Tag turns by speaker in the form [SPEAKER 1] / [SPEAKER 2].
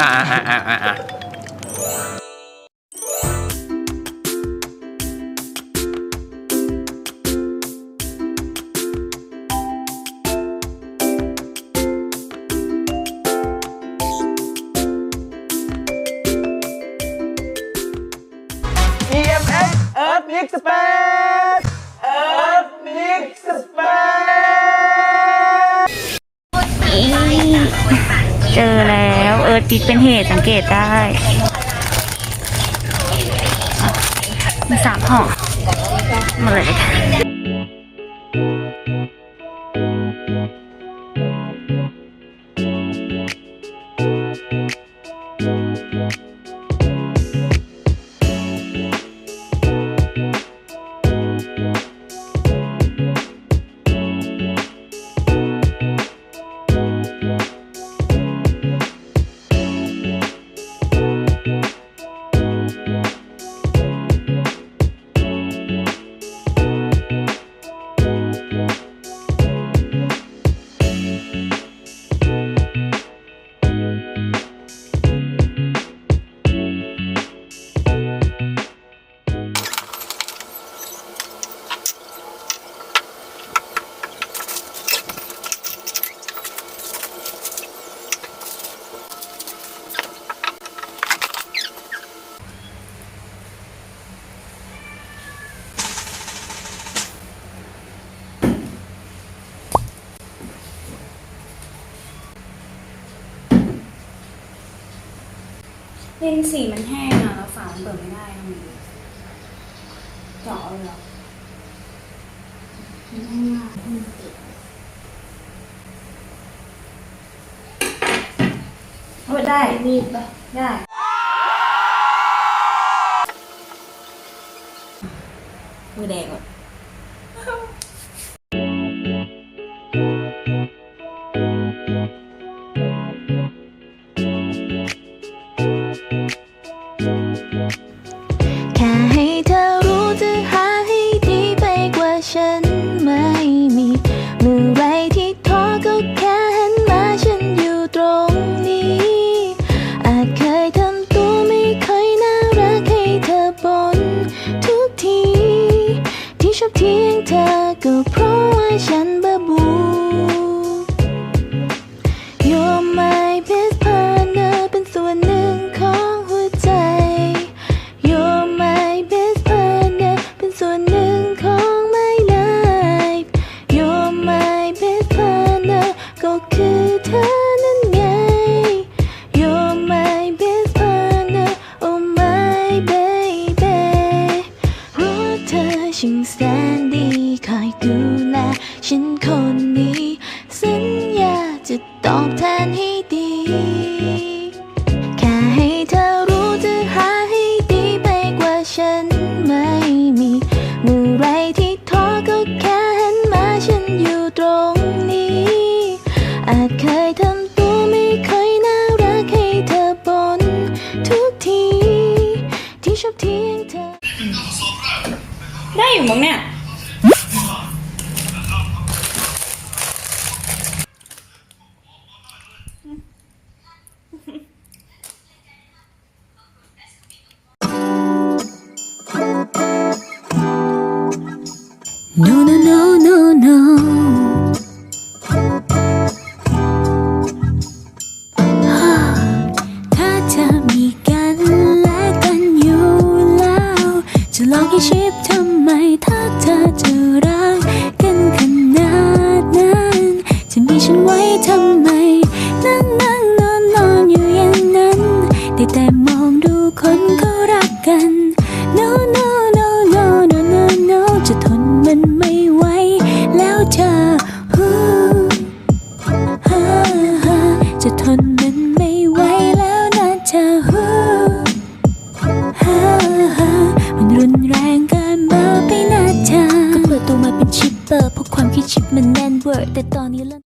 [SPEAKER 1] อ่าอ่าอ่าอ่าอ่า EMX Earth Mix Space Earth Mix Space
[SPEAKER 2] เจอแล้วเอิร์ ดปิดเป็นเหตุสังเกตได้มีสามห่อมาเลยค่ะ เลนส์สีมันแห้งอะแล้วฝามันเปิดไม่ได้ทำไงดีเจาะเลยเหรอมันแห้งมากมันติดเอาไปได้มีดปะได้มือแดงอะ
[SPEAKER 3] เพราะว่าฉันบ้าบู You're my best partner เป็นส่วนหนึ่งของหัวใจ You're my best partner เป็นส่วนหนึ่งของ my life You're my best partner ก็คือเธอนั่นไง You're my best partner Oh my baby รู้เธอช่างแสน แค่ให้เธอรู้จะหาให้ดีไปกว่าฉันไม่มีเมื่อไรที่ท้อก็แค่หันมาฉันอยู่ตรงนี้ อาจเคยทำตัวไม่เคยน่ารักให้เธอบ่นทุกที ที่ชอบเทียงเธอ
[SPEAKER 2] ได้อยู่มั้งเนี่ย
[SPEAKER 3] No, no, no, no, no. ถ้าเธอมีกันและกันอยู่แล้ว จะลองให้ชิปทำไมถ้าเธอจะรัก รุนแรงเกินเบอร์ไปนะเธอก็เปิดตัวมาเป็นชิ
[SPEAKER 4] ปเปอร์เพราะ
[SPEAKER 3] ความคิดชิปมันแน่นเวอร์แต่ตอนนี้เริ่ม